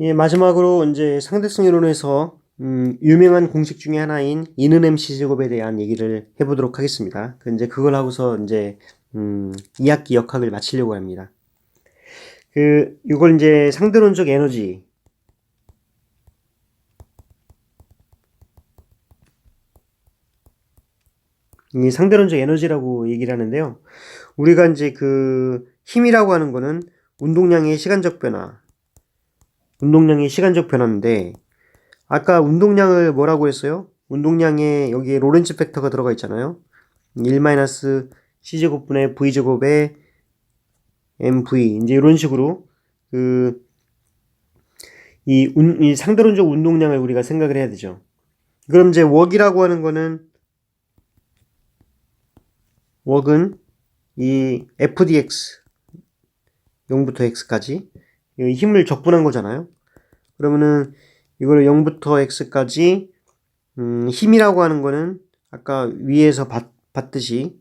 예, 마지막으로 이제 상대성 이론에서 음, 유명한 공식 중에 하나인 이는 MC 제곱에 대한 얘기를 해보도록 하겠습니다. 그 이제 그걸 하고서 이제 음, 2학기 역학을 마치려고 합니다. 그 이걸 이제 상대론적 에너지 이 상대론적 에너지라고 얘기를 하는데요. 우리가 이제 그 힘이라고 하는 거는 운동량의 시간적 변화, 운동량의 시간적 변화인데 아까 운동량을 뭐라고 했어요? 운동량에 여기에 로렌츠 팩터가 들어가 있잖아요. 1 c제곱분의 v제곱의 mv 이제 이런 식으로 그 이, 운, 이 상대론적 운동량을 우리가 생각을 해야 되죠. 그럼 이제 웍이라고 하는 거는 웍은 이 fdx 0부터 x까지 이 힘을 적분한 거잖아요. 그러면은 이거를 0부터 x까지 음, 힘이라고 하는 거는 아까 위에서 봤, 봤듯이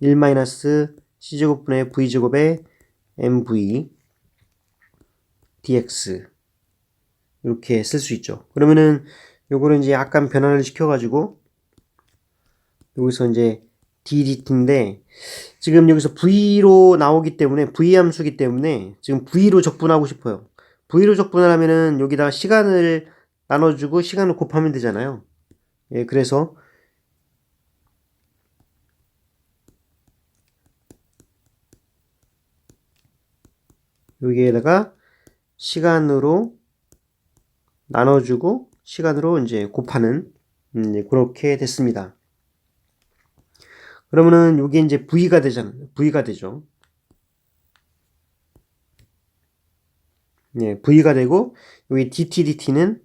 1 c제곱분의 v제곱의 mv dx 이렇게 쓸 수 있죠. 그러면은 요거를 이제 약간 변화를 시켜가지고 여기서 이제 ddt인데 지금 여기서 v로 나오기 때문에 v 함수기 때문에 지금 v로 적분하고 싶어요. v로 적분을 하면은 여기다가 시간을 나눠주고 시간을 곱하면 되잖아요. 예, 그래서 여기에다가 시간으로 나눠주고 시간으로 이제 곱하는 음, 네, 그렇게 됐습니다. 그러면은 이게 이제 V가 되잖아요. V가 되죠. 예, V가 되고 여기 DT, DT는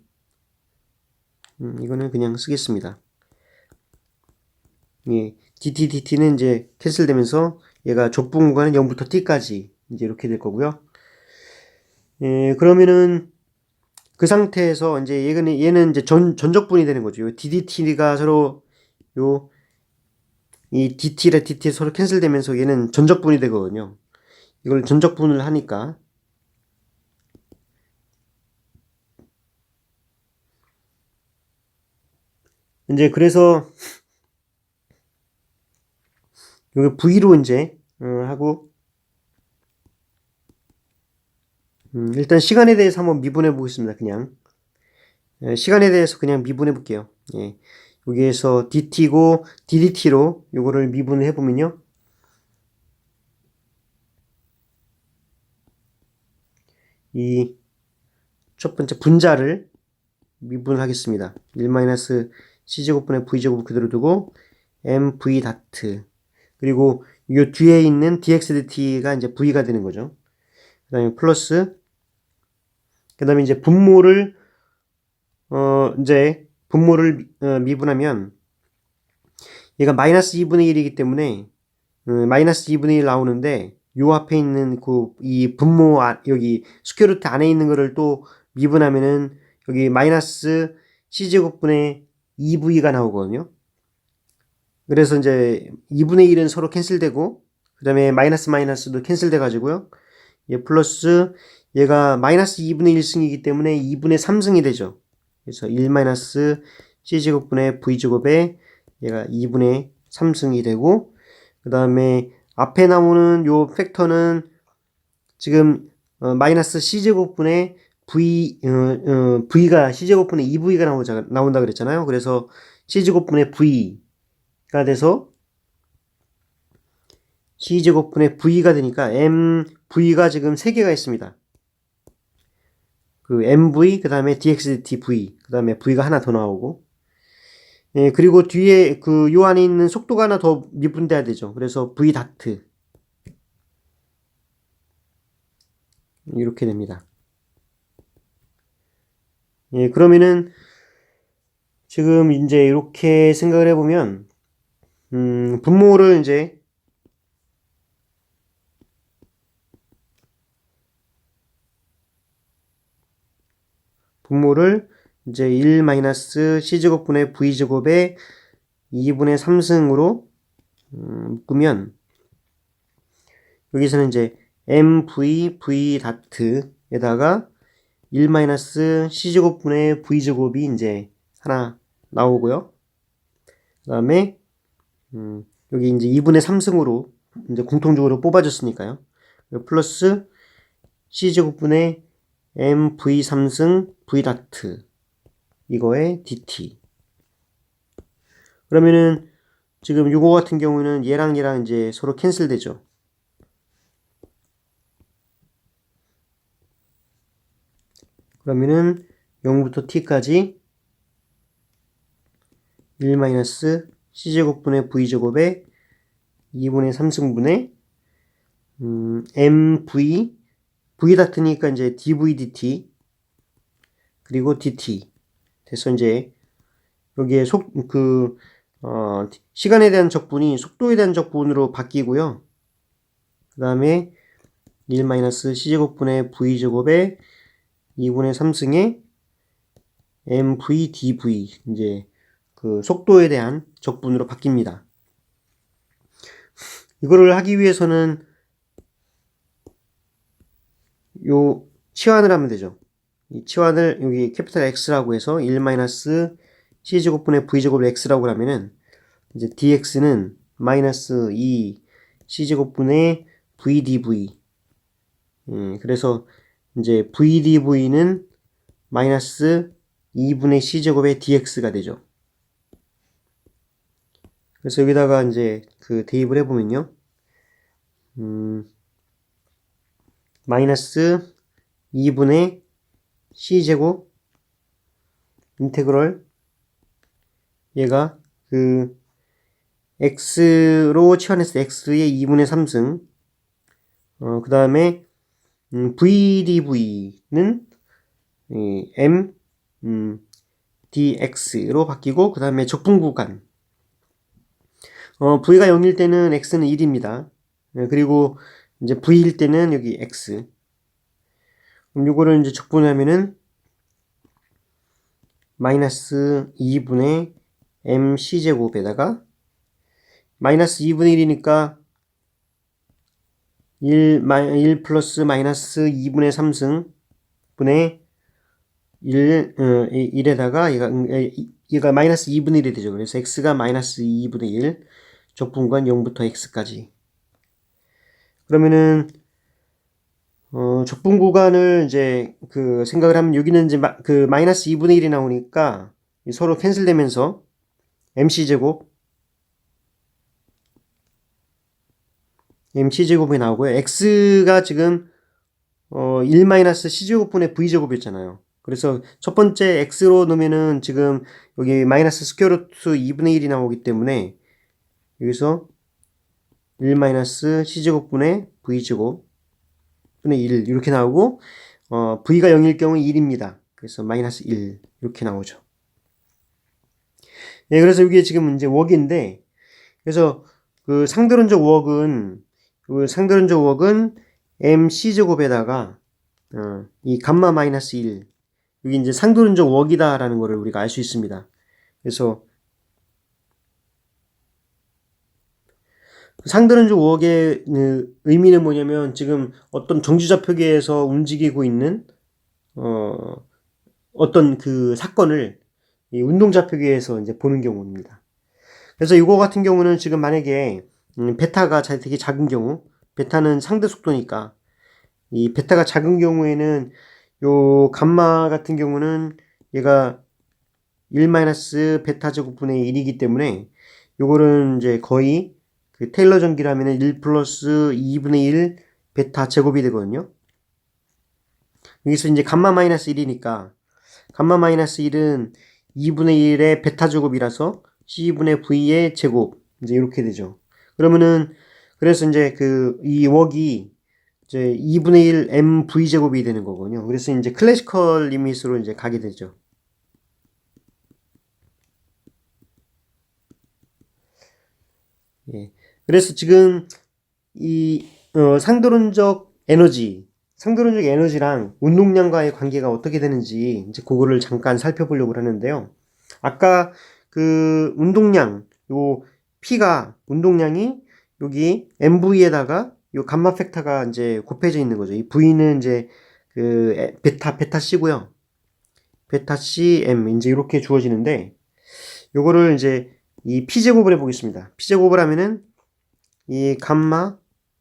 음, 이거는 그냥 쓰겠습니다. 예, DT, DT는 이제 캔슬되면서 얘가 좁은 구간은 0부터 T까지 이제 이렇게 될 거고요. 예, 그러면은 그 상태에서 이제 얘는 얘는 이제 전 전적분이 되는 거죠. 요 DDT가 서로 요 이 DT랑 DT 서로 캔슬되면서 얘는 전적분이 되거든요. 이걸 전적분을 하니까 이제 그래서 여기 V로 이제 어, 하고 음, 일단 시간에 대해서 한번 미분해 보겠습니다. 그냥 예, 시간에 대해서 그냥 미분해 볼게요. 예. 여기에서 dt고 ddt로 요거를 미분을 해보면요. 이 첫 번째 분자를 미분하겠습니다. 1 c제곱분의 v제곱 그대로 두고 mv 다트 그리고 이 뒤에 있는 dx dt가 이제 v가 되는 거죠. 그 다음에 플러스 그 다음에 이제 분모를 어 이제 분모를 어, 미분하면 얘가 마이너스 2분의 1이기 때문에 어, 마이너스 2분의 1 나오는데 요 앞에 있는 그 이 분모 아, 여기 스퀘어루트 안에 있는 거를 또 미분하면은 여기 마이너스 c제곱분의 2v가 나오거든요. 그래서 이제 2분의 1은 서로 캔슬되고 그 다음에 마이너스 마이너스도 캔슬돼 가지고요. 얘 플러스 얘가 마이너스 2분의 1승이기 때문에 2분의 3승이 되죠. 그래서 1 마이너스 c제곱분의 v제곱에 얘가 2분의 3승이 되고 그 다음에 앞에 나오는 요 팩터는 지금 어, 마이너스 c제곱분의 v 어, 어, v가 c제곱분의 2v가 나오자, 나온다 그랬잖아요. 그래서 c제곱분의 v가 돼서 c제곱분의 v가 되니까 mv가 지금 3개가 있습니다. 그 mv 그 다음에 dxdtv 그 다음에 v가 하나 더 나오고 예, 그리고 뒤에 그 요 안에 있는 속도가 하나 더 미분돼야 되죠. 그래서 v 다트 이렇게 됩니다. 예, 그러면은 지금 이제 이렇게 생각을 해보면 음, 분모를 이제 분모를 이제 1 마이너스 c제곱분의 v제곱의 2분의 3승으로 음, 묶으면 여기서는 이제 mv v 다트 에다가 1 마이너스 c제곱분의 v제곱이 이제 하나 나오고요. 그 다음에 음, 여기 이제 2분의 3승으로 이제 공통적으로 뽑아줬으니까요. 플러스 c제곱분의 mv 3승 v 다트 이거의 dt 그러면은 지금 요거 같은 경우는 얘랑 얘랑 이제 서로 캔슬 되죠. 그러면은 0부터 t까지 1 마이너스 c제곱분의 v제곱에 2분의 3승분의 음, mv v 같으니까 이제 dv dt 그리고 dt 그래서 이제 여기에 속그 어, 시간에 대한 적분이 속도에 대한 적분으로 바뀌고요. 그 다음에 1 마이너스 c제곱분의 v제곱에 2분의 3승의 mv dv 이제 그 속도에 대한 적분으로 바뀝니다. 이거를 하기 위해서는 요 치환을 하면 되죠. 이 치환을 여기 캐피탈 X라고 해서 1 마이너스 c제곱분의 v제곱 x라고 하면은 이제 dx는 마이너스 2 c제곱분의 vdv 음, 그래서 이제 vdv는 마이너스 2분의 c제곱의 dx가 되죠. 그래서 여기다가 이제 그 대입을 해보면요. 음, 마이너스 2분의 c제곱 인테그럴 얘가 그 x로 치환했을 때 x의 2분의 3승 어, 그 다음에 음, vdv는 이, m 음, dx로 바뀌고 그 다음에 적분 구간 어, v가 0일 때는 x는 1입니다. 네, 그리고 이제 v일 때는 여기 x 그럼 요거를 이제 적분하면은 마이너스 2분의 mc제곱에다가 마이너스 2분의 1이니까 1, 1 플러스 마이너스 2분의 3승 분의 1, 어, 1에다가 얘가, 음, 얘가 마이너스 2분의 1이 되죠. 그래서 x가 마이너스 2분의 1, 적분관 0부터 x까지. 그러면은, 어, 적분 구간을 이제 그 생각을 하면 여기는 이제 마, 그 마이너스 2분의 1이 나오니까 서로 캔슬되면서 mc제곱 mc제곱이 나오고요. x가 지금 어, 1-c제곱분의 v제곱이었잖아요. 그래서 첫 번째 x로 넣으면은 지금 여기 마이너스 스퀘어루트 2분의 1이 나오기 때문에 여기서 1-c제곱분의 v제곱 분의 1 이렇게 나오고 어, v가 0일 경우 1입니다. 그래서 마이너스 1 이렇게 나오죠. 네, 그래서 이게 지금 이제 웍인데 그래서 그 상대론적 웍은 그 상대론적 웍은 mc 제곱에다가 어, 이 감마 마이너스 1 여기 이제 상대론적 웍이다라는 것을 우리가 알 수 있습니다. 그래서 상대론적 웍의 의미는 뭐냐면 지금 어떤 정지좌표계에서 움직이고 있는 어, 어떤 그 사건을 이 운동좌표계에서 이제 보는 경우입니다. 그래서 이거 같은 경우는 지금 만약에 음, 베타가 되게 작은 경우, 베타는 상대 속도니까 이 베타가 작은 경우에는 요 감마 같은 경우는 얘가 1 베타 제곱분의 1이기 때문에 요거는 이제 거의 그 테일러 전기라면 1 플러스 2분의 1 베타 제곱이 되거든요. 여기서 이제 감마 마이너스 1이니까 감마 마이너스 1은 2분의 1의 베타 제곱이라서 C분의 V의 제곱 이제 이렇게 되죠. 그러면은 그래서 이제 그 이 웍이 이제 2분의 1 MV 제곱이 되는 거거든요. 그래서 이제 클래시컬 리밋으로 이제 가게 되죠. 예. 그래서 지금 이 어, 상도론적 에너지, 상도론적 에너지랑 운동량과의 관계가 어떻게 되는지 이제 그거를 잠깐 살펴보려고 하는데요. 아까 그 운동량, 요 P가 운동량이 여기 MV에다가 요 감마 팩터가 이제 곱해져 있는 거죠. 이 V는 이제 그 에- 베타 베타 C고요. 베타 C M 이제 이렇게 주어지는데 요거를 이제 이 P 제곱을 해 보겠습니다. P 제곱을 하면은 이 감마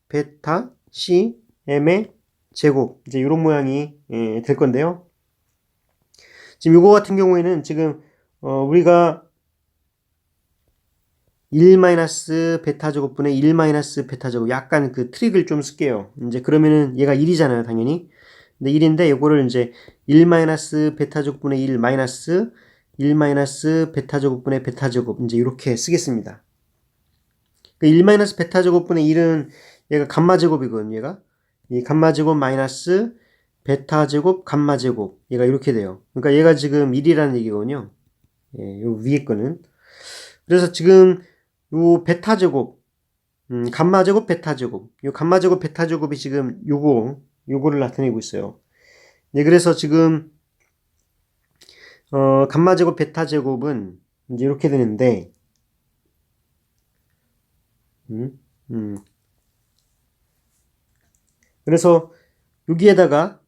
베타 C M의 제곱 이제 이런 모양이 예, 될 건데요. 지금 요거 같은 경우에는 지금 어, 우리가 1 마이너스 베타 제곱분의 1 마이너스 베타 제곱 약간 그 트릭을 좀 쓸게요. 이제 그러면은 얘가 1이잖아요, 당연히. 근데 1인데 요거를 이제 1 마이너스 베타 제곱분의 1 마이너스 1 마이너스 베타 제곱분의 베타 제곱 이제 이렇게 쓰겠습니다. 그1 마이너스 베타 제곱분의 1은 얘가 감마 제곱이거든요, 얘가. 이 감마 제곱 마이너스 베타 제곱 감마 제곱 얘가 이렇게 돼요. 그러니까 얘가 지금 1이라는 얘기거든요. 예, 요 위에 거는. 그래서 지금 요 베타 제곱, 음, 감마 제곱, 베타 제곱. 요 감마 제곱, 베타 제곱이 지금 요거, 요거를 나타내고 있어요. 네, 그래서 지금, 어, 감마 제곱, 베타 제곱은 이제 이렇게 되는데, 음, 음. 그래서 여기에다가,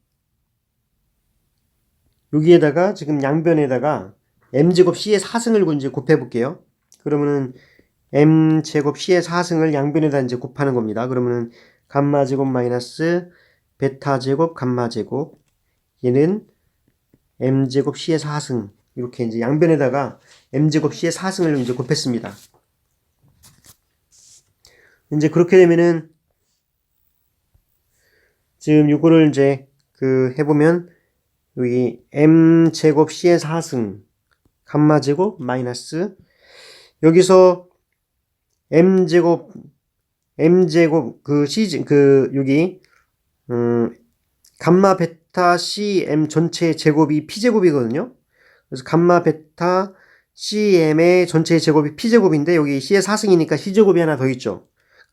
여기에다가 지금 양변에다가 m제곱 c의 4승을 이제 곱해볼게요. 그러면은 m 제곱 c의 4승을 양변에다 이제 곱하는 겁니다. 그러면은 감마 제곱 마이너스 베타 제곱 감마 제곱 얘는 m 제곱 c의 4승 이렇게 이제 양변에다가 m 제곱 c의 4승을 이제 곱했습니다. 이제 그렇게 되면은 지금 요거를 이제 그 해보면 여기 m 제곱 c의 4승 감마 제곱 마이너스 여기서 m 제곱 m 제곱 그 c 그 여기 음 감마 베타 c m 전체 제곱이 p 제곱이거든요. 그래서 감마 베타 c m의 전체 제곱이 p 제곱인데 여기 c의 4승이니까 c 제곱이 하나 더 있죠.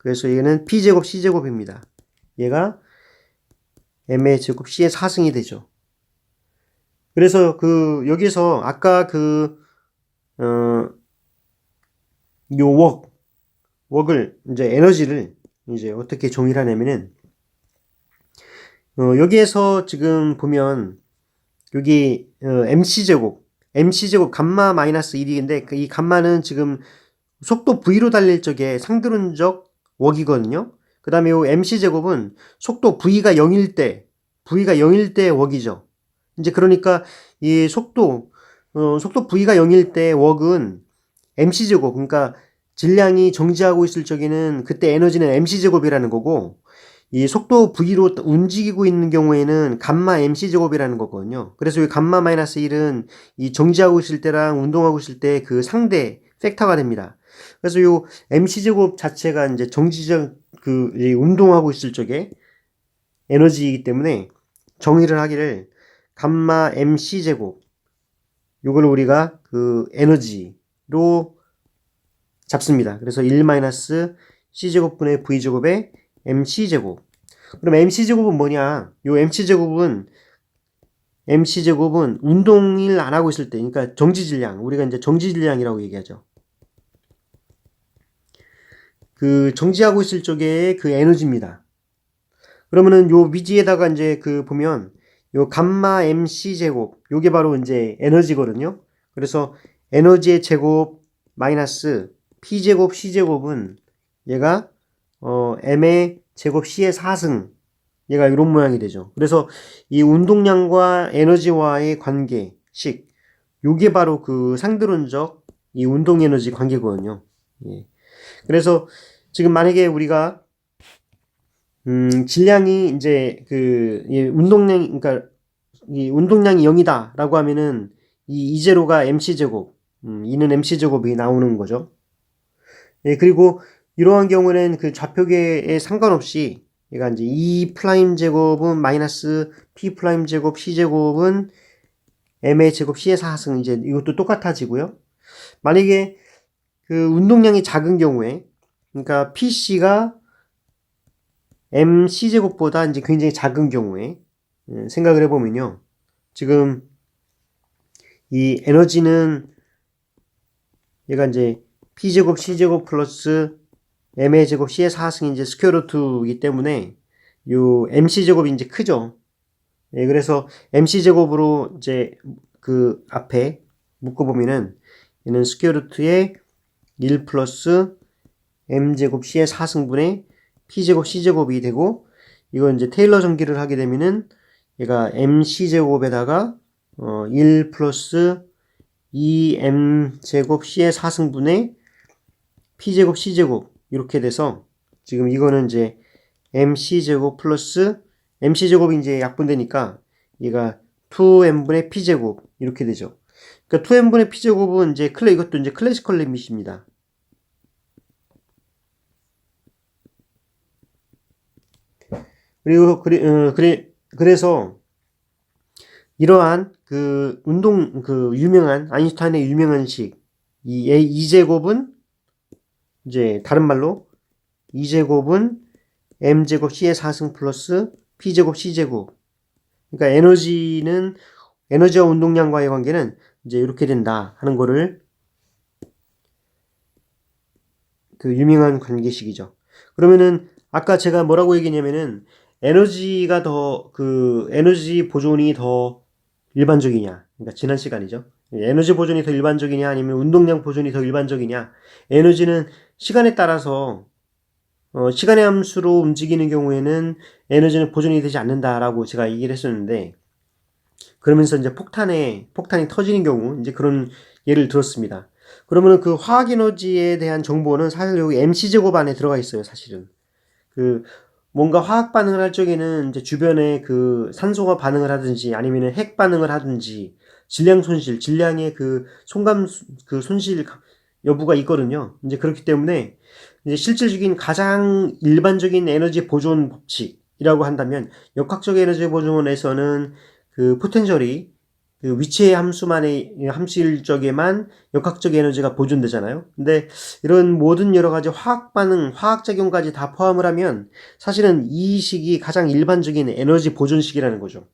그래서 얘는 p 제곱 c 제곱입니다. 얘가 m의 제곱 c의 4승이 되죠. 그래서 그 여기서 아까 그 어, 요 웍, 웍을 이제 에너지를 이제 어떻게 정의를 하냐면은 어, 여기에서 지금 보면 여기 어, mc 제곱, mc 제곱 감마 마이너스 1인데 이 감마는 지금 속도 v로 달릴 적에 상드론적 웍이거든요. 그 다음에 요 mc 제곱은 속도 v가 0일 때, v가 0일 때 웍이죠. 이제 그러니까 이 속도 어, 속도 v가 0일 때 웍은 mc 제곱 그러니까 질량이 정지하고 있을 적에는 그때 에너지는 mc 제곱이라는 거고 이 속도 v로 움직이고 있는 경우에는 감마 mc 제곱이라는 거거든요. 그래서 이 감마 마이너스 1은 이 정지하고 있을 때랑 운동하고 있을 때 그 상대 팩터가 됩니다. 그래서 이 mc 제곱 자체가 이제 정지적 그이 운동하고 있을 적에 에너지이기 때문에 정의를 하기를 감마 mc 제곱 요걸 우리가 그 에너지로 잡습니다. 그래서 1 마이너스 c제곱분의 v제곱의 mc제곱. 그럼 mc제곱은 뭐냐? 요 mc제곱은 mc제곱은 운동을 안 하고 있을 때, 그러니까 정지 질량, 우리가 이제 정지 질량이라고 얘기하죠. 그 정지하고 있을 적의 그 에너지입니다. 그러면은 요 위지에다가 이제 그 보면 요 감마 mc 제곱 요게 바로 이제 에너지거든요. 그래서 에너지의 제곱 마이너스 p 제곱 c 제곱은 얘가 어 m의 제곱 c의 4승 얘가 이런 모양이 되죠. 그래서 이 운동량과 에너지와의 관계식 요게 바로 그 상드론적 이 운동 에너지 관계거든요. 예. 그래서 지금 만약에 우리가 음, 질량이 이제 그이 운동량 그러니까 이 운동량이 0이다라고 하면은 이 이제로가 mc 제곱, 음, 이는 mc 제곱이 나오는 거죠. 예, 그리고 이러한 경우는 그 좌표계에 상관없이 얘가 이제 2 프라임 제곱은 마이너스 p 프라임 제곱 c 제곱은 m의 제곱 c의 4승 이제 이것도 똑같아지고요. 만약에 그 운동량이 작은 경우에 그러니까 pc가 mc 제곱보다 이제 굉장히 작은 경우에 예, 생각을 해보면요. 지금 이 에너지는 얘가 이제 p 제곱 c 제곱 플러스 m의 제곱 c의 4승이 이제 스퀘어 루트이기 때문에 요 mc 제곱이 이제 크죠. 예, 그래서 MC 제곱으로 이제 그 앞에 묶어보면은 얘는 스퀘어 루트의 1 플러스 m 제곱 c의 4승분의 p 제곱 c 제곱이 되고 이건 이제 테일러 전기를 하게 되면은 얘가 mc 제곱에다가 어, 1 플러스 2m 제곱 c의 4승분의 p 제곱 c 제곱 이렇게 돼서 지금 이거는 이제 mc 제곱 플러스 mc 제곱이 이제 약분되니까 얘가 2m분의 p 제곱 이렇게 되죠. 그러니까 2m분의 p 제곱은 이제 클래 이것도 이제 클래시컬 리밋입니다. 그리고 그래, 어, 그래 그래서 이러한 그 운동 그 유명한 아인슈타인의 유명한 식 이, 이 제곱은 이제 다른 말로 이 제곱은 m 제곱 c의 4승 플러스 p 제곱 c 제곱 그러니까 에너지는 에너지와 운동량과의 관계는 이제 이렇게 된다 하는 거를 그 유명한 관계식이죠. 그러면은 아까 제가 뭐라고 얘기했냐면은 에너지가 더 그 에너지 보존이 더 일반적이냐? 그러니까 지난 시간이죠. 에너지 보존이 더 일반적이냐 아니면 운동량 보존이 더 일반적이냐? 에너지는 시간에 따라서 어, 시간의 함수로 움직이는 경우에는 에너지는 보존이 되지 않는다라고 제가 얘기를 했었는데 그러면서 이제 폭탄에 폭탄이 터지는 경우 이제 그런 예를 들었습니다. 그러면은 그 화학 에너지에 대한 정보는 사실 여기 MC 제곱 안에 들어가 있어요, 사실은. 그 뭔가 화학 반응을 할 적에는 이제 주변에 그 산소가 반응을 하든지 아니면은 핵 반응을 하든지 질량 손실, 질량의 그 손감 그 손실 여부가 있거든요. 이제 그렇기 때문에 이제 실질적인 가장 일반적인 에너지 보존 법칙이라고 한다면 역학적 에너지 보존에서는 그 포텐셜이 그 위치의 함수만의 함수일 적에만 역학적 에너지가 보존되잖아요. 근데 이런 모든 여러 가지 화학 반응, 화학 작용까지 다 포함을 하면 사실은 이 식이 가장 일반적인 에너지 보존식이라는 거죠.